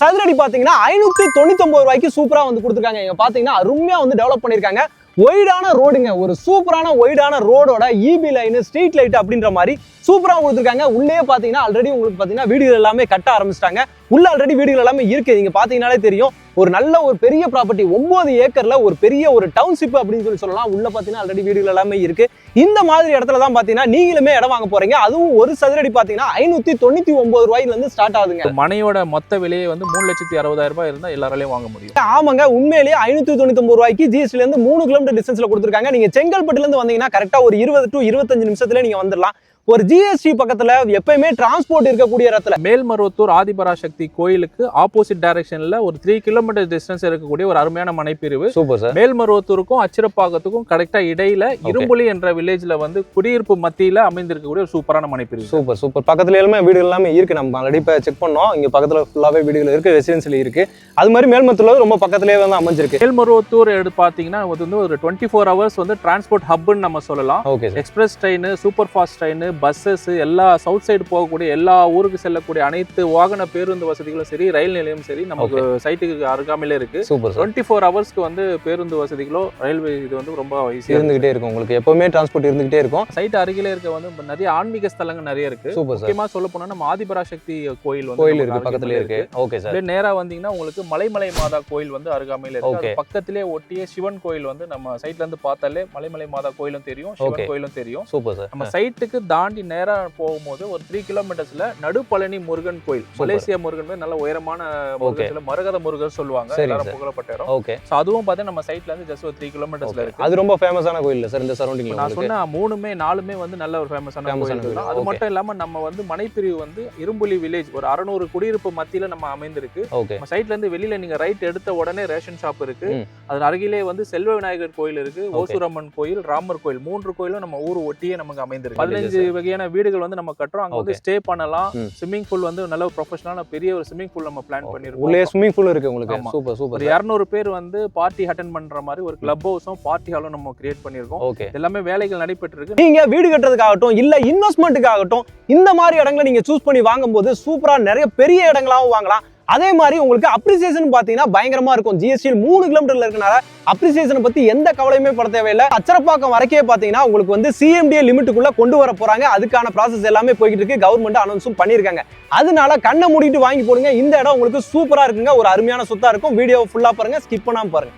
சதுரடி பார்த்தீங்கன்னா ஐநூற்றி தொண்ணூத்தொம்பது ரூபாய்க்கு சூப்பராக வந்து கொடுத்துருக்காங்க. இங்கே பார்த்தீங்கன்னா அருமையாக வந்து டெவலப் பண்ணியிருக்காங்க ஒய்டான ரோடுங்க ஒரு சூப்பரான ஒய்டான ரோடோட இபி லைன் ஸ்ட்ரீட் லைட் அப்படின்ற மாதிரி சூப்பராக கொடுத்துருக்காங்க. உள்ளே பார்த்தீங்கன்னா ஆல்ரெடி உங்களுக்கு பார்த்தீங்கன்னா வீடுகள் எல்லாமே கட்ட ஆரம்பிச்சிட்டாங்க. உள்ள ஆல்ரெடி வீடுகள் எல்லாமே இருக்குது நீங்கள் பார்த்தீங்கன்னாலே தெரியும். ஒரு நல்ல ஒரு பெரிய ப்ராப்பர்ட்டி ஒன்பது ஏக்கர்ல ஒரு பெரிய ஒரு டவுன்ஷிப் அப்படின்னு சொல்லி சொல்லலாம். உள்ள பாத்தீங்கன்னா ஆல்ரெடி வீடுகள் எல்லாமே இருக்கு. இந்த மாதிரி இடத்துல தான் பாத்தீங்கன்னா நீங்களுமே இடம் வாங்க போறீங்க. அதுவும் ஒரு சதுரடி பாத்தீங்கன்னா ஐநூத்தி தொண்ணூத்தி ஒன்பது ரூபாயில இருந்து ஸ்டார்ட் ஆகுதுங்க மனையோட மொத்த விலையை வந்து மூணு லட்சத்தி அறுபதாயிரம் ரூபாய் இருந்தால் எல்லாராலையும் வாங்க முடியும். ஆமாங்க உண்மையிலேயே ஐநூத்தி தொண்ணூத்தி ரூபாய்க்கு ஜிஎஸ்டில இருந்து மூணு கிலோமீட்டர் டிஸ்டன்ஸ்ல கொடுத்துருக்காங்க. நீங்க செங்கல்பட்டுல இருந்து வந்தீங்கன்னா கரெக்டா ஒரு இருபது டு இருபத்தஞ்சு நிமிஷத்துல நீங்க வந்துடலாம் ஒரு ஜிஎஸ்டி பக்கத்துல எப்பயுமே டிரான்ஸ்போர்ட் இருக்கக்கூடிய இடத்துல. மேல்மருவத்தூர் ஆதிபராசக்தி கோயிலுக்கு ஆப்போசிட் டைரக்ஷன்ல ஒரு த்ரீ கிலோமீட்டர் டிஸ்டன்ஸ் இருக்கக்கூடிய ஒரு அருமையான மனைப்பிரிவு. சூப்பர் சார் மேல்மருவத்தூருக்கும் அச்சிரப்பாக்கத்துக்கும் கரெக்டா இடையில இரும்புலி என்ற வில்லேஜ்ல வந்து குடியிருப்பு மத்தியில அமைந்திருக்கக்கூடிய ஒரு சூப்பரான மனைப்பிரிவு. சூப்பர் சூப்பர் பக்கத்துல எல்லாமே வீடுகள் எல்லாமே இருக்கு. நம்ம ஆல்ரெடி இப்போ செக் பண்ணோம். இங்க பக்கத்துல ஃபுல்லாவே வீடுகள் இருக்கு. ரெசிடென்சியல் இருக்கு. அது மாதிரி மேல்மத்துல ரொம்ப பக்கத்துலயே வந்து அமைஞ்சிருக்கு. மேல்மருவத்தூர் எடுத்து பாத்தீங்கன்னா அது வந்து ஒரு டுவெண்ட்டி ஃபோர் ஹவர்ஸ் வந்து டிரான்ஸ்போர்ட் ஹப்னு நம்ம சொல்லலாம். Okay express train super fast train buses எல்லா சவுத் சைடு போகக்கூடிய எல்லா ஊருக்கு செல்லக்கூடிய அனைத்து வாகன பேருந்து வசதிகளும் சரி ரயில் நிலையம் சரி நமக்கு சைட்டுக்கு அருகாமையில இருக்கு. டுவெண்ட்டி ஃபோர் ஹவர்ஸ்க்கு வந்து பேருந்து வசதிகளோ ரயில்வே இது வந்து ரொம்ப ஈஸியாக இருந்துகிட்டே இருக்கும். உங்களுக்கு எப்பவுமே டிரான்ஸ்போர்ட் இருந்துகிட்டே இருக்கும். சைட் அருகிலே இருக்க வந்து நிறைய ஆன்மீக ஸ்தலங்கள் நிறைய இருக்கு. முக்கியமா சொல்ல போனா நம்ம ஆதிபராசக்தி கோயில் வந்து கோயில் இருக்கு பக்கத்துல இருக்கு. ஓகே சார் நேரா வந்தீங்கன்னா உங்களுக்கு மலைமலை மாதா கோயில் வந்து அருகாமையில இருக்கு. பக்கத்திலே ஒட்டிய சிவன் கோயில் வந்து நம்ம சைட்ல இருந்து பார்த்தாலே மலைமலை மாதா கோயிலும் தெரியும். சிவன் கோயிலும் தெரியும். சூப்பர் சார் நம்ம சைட்டுக்கு தாண்டி நேரா போகும்போது ஒரு த்ரீ கிலோமீட்டர்ஸ்ல நடுப்பழனி முருகன் கோயில். மலேசியா முருகன் வந்து நல்ல உயரமான முருகன் மரகத முருகர் சொல்லுவாங்க. எல்லாரும். புகழப்பட்ட இடம். ஓகே. ஸோ அதுவும் பார்த்தீங்கன்னா நம்ம சைட்ல இருந்து ஜஸ்ட் ஒரு த்ரீ கிலோமீட்டர்ஸ்ல இருக்கு. அது ரொம்ப ஃபேமஸான கோயில் சார் இந்த சரௌண்டிங்ல நான் சொன்ன மூணுமே நாலுமே வந்து நல்ல ஒரு ஃபேமஸான கோயில். அது. மட்டும் இல்லாம நம்ம வந்து மனைப்பிரிவு வந்து இரும்புலி வில்லேஜ் ஒரு அறநூறு குடியிருப்பு மத்தியில நம்ம அமைந்திருக்கு. நம்ம சைட்ல இருந்து வெளியில நீங்க ரைட் எடுத்த உடனே ரேஷன் ஷாப் இருக்கு. ம். அதன் அருகிலே வந்து செல்வ விநாயகர் கோயில் இருக்கு ஓசூரம்மன் கோயில் ராமர் கோயில் மூன்று கோயிலும் நம்ம ஊர் ஒட்டியே நமக்கு அமைந்திருக்கு. பதினஞ்சு வகையான வீடுகள் வந்து நம்ம கட்டுறோம். அங்க வந்து. ஸ்டே பண்ணலாம். ஸ்விம்மிங் பூல் வந்து நல்ல ப்ரொஃபஷனலான பெரிய ஒரு ஸ்விம்மிங் பூல் நம்ம பிளான் உள்ளே பண்ணிருக்கோம். ஸ்விம்மிங் பூல் இருக்கு உங்களுக்கு. சூப்பர் சூப்பர் இரநூறு பேர் வந்து பார்ட்டி அட்டன் பண்ற மாதிரி ஒரு கிளப் ஹவுஸும் பார்ட்டி ஹாலும் நம்ம கிரியேட் பண்ணிருக்கோம். ஓகே எல்லாமே வேலைகள் நடைபெற்று இருக்கு நீங்க வீடு கட்டுறதுக்காகட்டும் இல்ல இன்வெஸ்ட்மெண்ட்டுக்காகட்டும் இந்த மாதிரி இடங்களை நீங்க சூஸ் பண்ணி வாங்கும்போது சூப்பரா நிறைய பெரிய இடங்களாவும் வாங்கலாம். அதே மாதிரி உங்களுக்கு அப்ரிசியேஷன் பார்த்தீங்கன்னா பயங்கரமா இருக்கும். ஜிஎஸ்டியில் மூணு கிலோமீட்டர்ல இருக்கனால அப்ரிசியேஷனை பத்தி எந்த கவலையுமே பட தேவையில்லை. அச்சரப்பாக்கம் வரைக்கே பார்த்தீங்கன்னா உங்களுக்கு வந்து சிஎம்டிஏ லிமிட்டுக்குள்ள கொண்டு வர போறாங்க. அதுக்கான ப்ராசஸ் எல்லாமே போய்கிட்டு இருக்கு. கவர்மெண்ட் அனௌன்ஸும் பண்ணியிருக்காங்க. அதனால கண்ணை மூடிட்டு வாங்கி போடுங்க. இந்த இடம் உங்களுக்கு சூப்பரா இருக்குங்க. ஒரு அருமையான சொத்தா இருக்கும். வீடியோ ஃபுல்லா பாருங்க. ஸ்கிப் பண்ணாம பாருங்க.